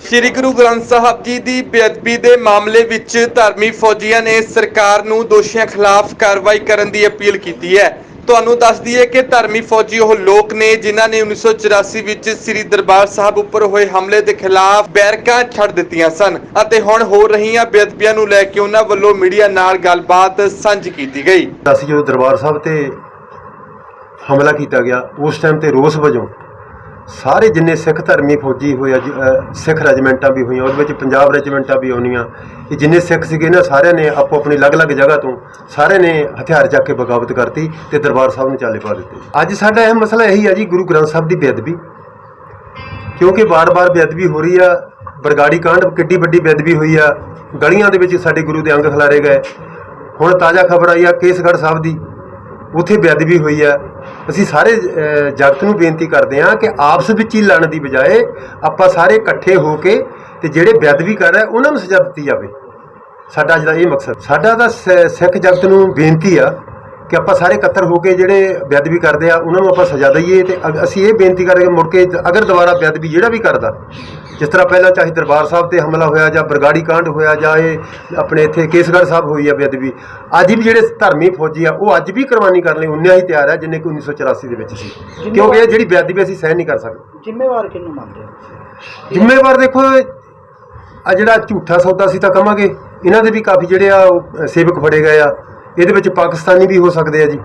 ਸ੍ਰੀ ਗੁਰੂ ਗ੍ਰੰਥ ਸਾਹਿਬ ਜੀ ਦੀ ਬੇਅਦਬੀ ਦੇ ਮਾਮਲੇ ਵਿੱਚ ਧਰਮੀ ਫੌਜੀਆਂ ਨੇ ਸਰਕਾਰ ਨੂੰ ਦੋਸ਼ੀਆਂ ਖਿਲਾਫ ਕਾਰਵਾਈ ਕਰਨ ਦੀ ਅਪੀਲ ਕੀਤੀ ਹੈ। ਤੁਹਾਨੂੰ ਦੱਸ ਦਈਏ ਕਿ ਧਰਮੀ ਫੌਜੀ ਉਹ ਲੋਕ ਨੇ ਜਿਨ੍ਹਾਂ ਨੇ 1984 ਵਿੱਚ ਸ੍ਰੀ ਦਰਬਾਰ ਸਾਹਿਬ ਉੱਪਰ ਹੋਏ ਹਮਲੇ ਦੇ ਖਿਲਾਫ ਬੈਰਕਾਂ ਛੱਡ ਦਿੱਤੀਆਂ ਸਨ ਅਤੇ ਹੁਣ ਹੋ ਰਹੀਆਂ ਬੇਅਦਬੀਆਂ ਨੂੰ ਲੈ ਕੇ ਉਹਨਾਂ ਵੱਲੋਂ ਮੀਡੀਆ ਨਾਲ ਗੱਲਬਾਤ ਸਾਂਝੀ ਕੀਤੀ ਗਈ। ਅਸੀਂ ਜਦੋਂ ਦਰਬਾਰ ਸਾਹਿਬ ਤੇ ਹਮਲਾ ਕੀਤਾ ਗਿਆ, ਉਸ ਟਾਈਮ ਤੇ ਰੋਸ ਵਜੋਂ ਸਾਰੇ ਜਿੰਨੇ ਸਿੱਖ ਧਰਮੀ ਫੌਜੀ ਹੋਏ ਆ ਸਿੱਖ ਰੈਜੀਮੈਂਟਾਂ ਵੀ ਹੋਈਆਂ, ਉਹਦੇ ਵਿੱਚ ਪੰਜਾਬ ਰੈਜੀਮੈਂਟਾਂ ਵੀ ਆਉਣੀਆਂ ਇਹ ਜਿੰਨੇ ਸਿੱਖ ਸੀਗੇ ਨਾ, ਸਾਰਿਆਂ ਨੇ ਆਪੋ ਆਪਣੀ ਅਲੱਗ-ਅਲੱਗ ਜਗ੍ਹਾ ਤੋਂ ਸਾਰਿਆਂ ਨੇ ਹਥਿਆਰ ਚੱਕ ਕੇ ਬਗਾਵਤ ਕਰਤੀ ਤੇ ਦਰਬਾਰ ਸਾਹਿਬ ਨੂੰ ਚਾਲੇ ਪਾ ਦਿੱਤੇ ਅੱਜ ਸਾਡਾ ਇਹ ਮਸਲਾ ਇਹੀ ਆ ਜੀ, ਗੁਰੂ ਗ੍ਰੰਥ ਸਾਹਿਬ ਦੀ ਬੇਅਦਬੀ। ਕਿਉਂਕਿ ਵਾਰ-ਵਾਰ ਬੇਅਦਬੀ ਹੋ ਰਹੀ ਆ, ਬਰਗਾੜੀ ਕਾਂਡ, ਕਿੱਡੀ ਵੱਡੀ ਬੇਅਦਬੀ ਹੋਈ ਆ, ਗਲੀਆਂ ਦੇ ਵਿੱਚ ਸਾਡੇ ਗੁਰੂ ਦੇ ਅੰਗ ਖਿਲਾਰੇ ਗਏ। ਹੁਣ ਤਾਜ਼ਾ ਖਬਰ ਆਈ ਆ, ਕੇਸਗੜ੍ਹ ਸਾਹਿਬ ਦੀ। ਉੱਥੇ ਬੇਅਦਬੀ ਹੋਈ ਆ ਅਸੀਂ ਸਾਰੇ ਅਹ, ਜਗਤ ਨੂੰ ਬੇਨਤੀ ਕਰਦੇ ਹਾਂ ਕਿ ਆਪਸ ਵਿੱਚ ਹੀ ਲੜਨ ਦੀ ਬਜਾਏ ਆਪਾਂ ਸਾਰੇ ਇਕੱਠੇ ਹੋ ਕੇ ਤੇ ਜਿਹੜੇ ਬੇਅਦਬੀ ਕਰ ਰਹੇ ਉਹਨਾਂ ਨੂੰ ਸਜ਼ਾ ਦਿੱਤੀ ਜਾਵੇ। ਸਾਡਾ ਅੱਜ ਦਾ ਇਹ ਮਕਸਦ ਸਾਡਾ ਤਾਂ ਸਿੱਖ ਜਗਤ ਨੂੰ ਬੇਨਤੀ ਆ ਕਿ ਆਪਾਂ ਸਾਰੇ ਇਕੱਤਰ ਹੋ ਕੇ ਜਿਹੜੇ ਬੇਅਦਬੀ ਕਰਦੇ ਆ ਉਹਨਾਂ ਨੂੰ ਆਪਾਂ ਸਜ਼ਾ ਦਈਏ ਤੇ ਅਗ- ਅਸੀਂ ਇਹ ਬੇਨਤੀ ਕਰਾਂਗੇ ਮੁੜ ਕੇ ਅਗਰ ਦੁਬਾਰਾ ਬੇਅਦਬੀ ਜਿਹੜਾ ਵੀ ਕਰਦਾ ਜਿਸ ਤਰ੍ਹਾਂ ਪਹਿਲਾਂ ਚਾਹੇ ਦਰਬਾਰ ਸਾਹਿਬ ਤੇ ਹਮਲਾ ਹੋਇਆ ਜਾਂ ਬਰਗਾੜੀ ਕਾਂਡ ਹੋਇਆ ਜਾਂ ਇਹ ਆਪਣੇ ਇੱਥੇ ਕੇਸਗੜ੍ਹ ਸਾਹਿਬ ਹੋਈ ਆ ਬੇਅਦਬੀ ਅੱਜ ਵੀ ਜਿਹੜੇ ਧਰਮੀ ਫੌਜੀ ਆ ਉਹ ਅੱਜ ਵੀ ਕੁਰਬਾਨੀ ਕਰਨ ਲਈ ਉਨਿਆਂ ਹੀ ਤਿਆਰ ਆ ਜਿੰਨੇ ਕਿ 1984 ਦੇ ਵਿੱਚ ਸੀ। ਕਿਉਂਕਿ ਇਹ ਜਿਹੜੀ ਬੇਅਦਬੀ ਅਸੀਂ ਸਹਿਣ ਨਹੀਂ ਕਰ ਸਕਦੇ। ਜ਼ਿੰਮੇਵਾਰ ਕਿਹਨੂੰ ਮੰਨਦੇ ਹੋ? ਜ਼ਿੰਮੇਵਾਰ ਦੇਖੋ ਆ ਜਿਹੜਾ ਝੂਠਾ ਸੌਦਾ ਸੀ ਤਾਂ ਕਵਾਂਗੇ ਇਹਨਾਂ ਦੇ ਵੀ ਕਾਫੀ ਜਿਹੜੇ ਆ ਉਹ ਸੇਵਕ ਫੜੇ ਗਏ ਆ। ਇਹਦੇ ਵਿੱਚ ਪਾਕਿਸਤਾਨੀ ਵੀ ਹੋ ਸਕਦੇ ਆ ਜੀ।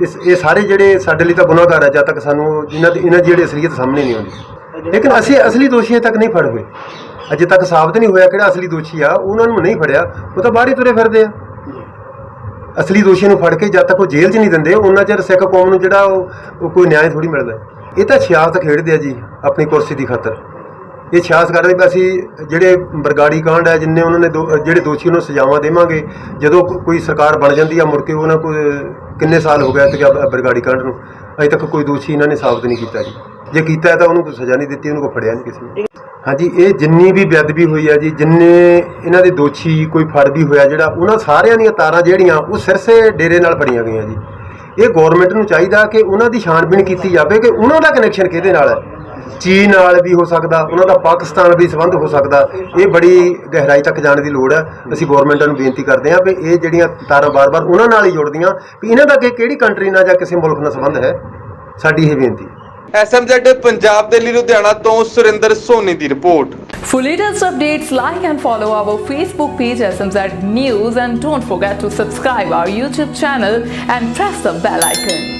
ਇਸ, ਇਹ ਸਾਰੇ ਜਿਹੜੇ ਸਾਡੇ ਲਈ ਤਾਂ ਗੁਨਾਹਗਾਰ ਆ ਜਦ ਤੱਕ ਸਾਨੂੰ ਇਹਨਾਂ ਦੀ ਇਹਨਾਂ ਦੀ ਜਿਹੜੀ ਅਸਲੀਅਤ ਸਾਹਮਣੇ ਨਹੀਂ ਆਉਂਦੀ। ਲੇਕਿਨ ਅਸੀਂ ਅਸਲੀ ਦੋਸ਼ੀਆਂ ਤੱਕ ਨਹੀਂ ਫੜ ਹੋਏ। ਅਜੇ ਤੱਕ ਸਾਬਤ ਨਹੀਂ ਹੋਇਆ ਕਿਹੜਾ ਅਸਲੀ ਦੋਸ਼ੀ ਆ, ਉਹਨਾਂ ਨੂੰ ਨਹੀਂ ਫੜਿਆ, ਉਹ ਤਾਂ ਬਾਹਰ ਹੀ ਤੁਰੇ ਫਿਰਦੇ ਆ। ਅਸਲੀ ਦੋਸ਼ੀ ਨੂੰ ਫੜ ਕੇ ਜਦ ਤੱਕ ਉਹ ਜੇਲ੍ਹ 'ਚ ਨਹੀਂ ਦਿੰਦੇ, ਉਹਨਾਂ ਚਿਰ ਸਿੱਖ ਕੌਮ ਨੂੰ ਜਿਹੜਾ ਉਹ ਕੋਈ ਨਿਆਂ ਥੋੜੀ ਮਿਲਦਾ। ਇਹ ਤਾਂ ਸਿਆਸਤ ਖੇਡਦੇ ਆ ਜੀ, ਆਪਣੀ ਕੁਰਸੀ ਦੀ ਖਾਤਰ। ਇਹ ਸਿਆਸ ਕਰਦੇ ਵੀ ਅਸੀਂ ਜਿਹੜੇ ਬਰਗਾੜੀ ਕਾਂਡ ਹੈ, ਜਿੰਨੇ ਉਹਨਾਂ ਨੇ ਦੋ- ਜਿਹੜੇ ਦੋਸ਼ੀ ਨੂੰ ਸਜ਼ਾਵਾਂ ਦੇਵਾਂਗੇ, ਜਦੋਂ ਕੋਈ ਸਰਕਾਰ ਬਣ ਜਾਂਦੀ ਆ ਮੁੜ ਕੇ ਉਹਨਾਂ ਕੋਲ ਕਿੰਨੇ ਸਾਲ ਹੋ ਗਿਆ ਤੇ ਬਰਗਾੜੀ ਕਾਂਡ ਨੂੰ? ਅਜੇ ਤੱਕ ਕੋਈ ਦੋਸ਼ੀ ਇਹਨਾਂ ਨੇ ਸਾਬਤ ਨਹੀਂ ਕੀਤਾ ਜੀ। ਜੇ ਕੀਤਾ ਤਾਂ ਉਹਨੂੰ ਕੋਈ ਸਜ਼ਾ ਨਹੀਂ ਦਿੱਤੀ, ਉਹਨੂੰ ਕੋਈ ਫੜਿਆ ਨਹੀਂ ਕਿਸੇ ਨੇ। ਹਾਂਜੀ, ਇਹ ਜਿੰਨੀ ਵੀ ਬੇਅਦਬੀ ਹੋਈ ਹੈ ਜੀ, ਜਿੰਨੇ ਇਹਨਾਂ ਦੇ ਦੋਸ਼ੀ ਕੋਈ ਫੜ ਵੀ ਹੋਇਆ ਜਿਹੜਾ, ਉਹਨਾਂ ਸਾਰਿਆਂ ਦੀਆਂ ਤਾਰਾਂ ਜਿਹੜੀਆਂ, ਉਹ ਸਿਰਸੇ ਡੇਰੇ ਨਾਲ ਫੜੀਆਂ ਗਈਆਂ ਜੀ। ਇਹ ਗਵਰਨਮੈਂਟ ਨੂੰ ਚਾਹੀਦਾ ਕਿ ਉਹਨਾਂ ਦੀ ਛਾਣਬੀਣ ਕੀਤੀ ਜਾਵੇ ਕਿ ਉਹਨਾਂ ਦਾ ਕਨੈਕਸ਼ਨ ਕਿਹਦੇ ਨਾਲ ਹੈ? ਚੀਨ ਨਾਲ ਵੀ ਹੋ ਸਕਦਾ ਉਹਨਾਂ ਦਾ ਪਾਕਿਸਤਾਨ ਵੀ ਸੰਬੰਧ ਹੋ ਸਕਦਾ ਇਹ ਬੜੀ ਗਹਿਰਾਈ ਤੱਕ ਜਾਣ ਦੀ ਲੋੜ ਹੈ। ਅਸੀਂ ਗਵਰਨਮੈਂਟ ਨੂੰ ਬੇਨਤੀ ਕਰਦੇ ਹਾਂ ਵੀ ਇਹ ਜਿਹੜੀਆਂ ਤਾਰਾਂ ਬਾਰ-ਬਾਰ ਉਹਨਾਂ ਨਾਲ ਹੀ ਜੁੜਦੀਆਂ ਵੀ ਇਹਨਾਂ ਦਾ ਅੱਗੇ ਕਿਹੜੀ ਕੰਟਰੀ ਨਾਲ ਜਾਂ ਕਿਸੇ ਮੁਲਕ ਨਾਲ ਸੰਬੰਧ ਹੈ ਸਾਡੀ ਇਹ ਬੇਨਤੀ। ਐਸਐਮਜ਼ੈਡ ਪੰਜਾਬ ਦੇ ਲਈ ਲੁਧਿਆਣਾ ਤੋਂ ਸੁਰਿੰਦਰ ਸੋਨੀ ਦੀ report. For latest updates, like and follow our Facebook page SMZ News and don't forget to subscribe our YouTube channel and press the bell icon.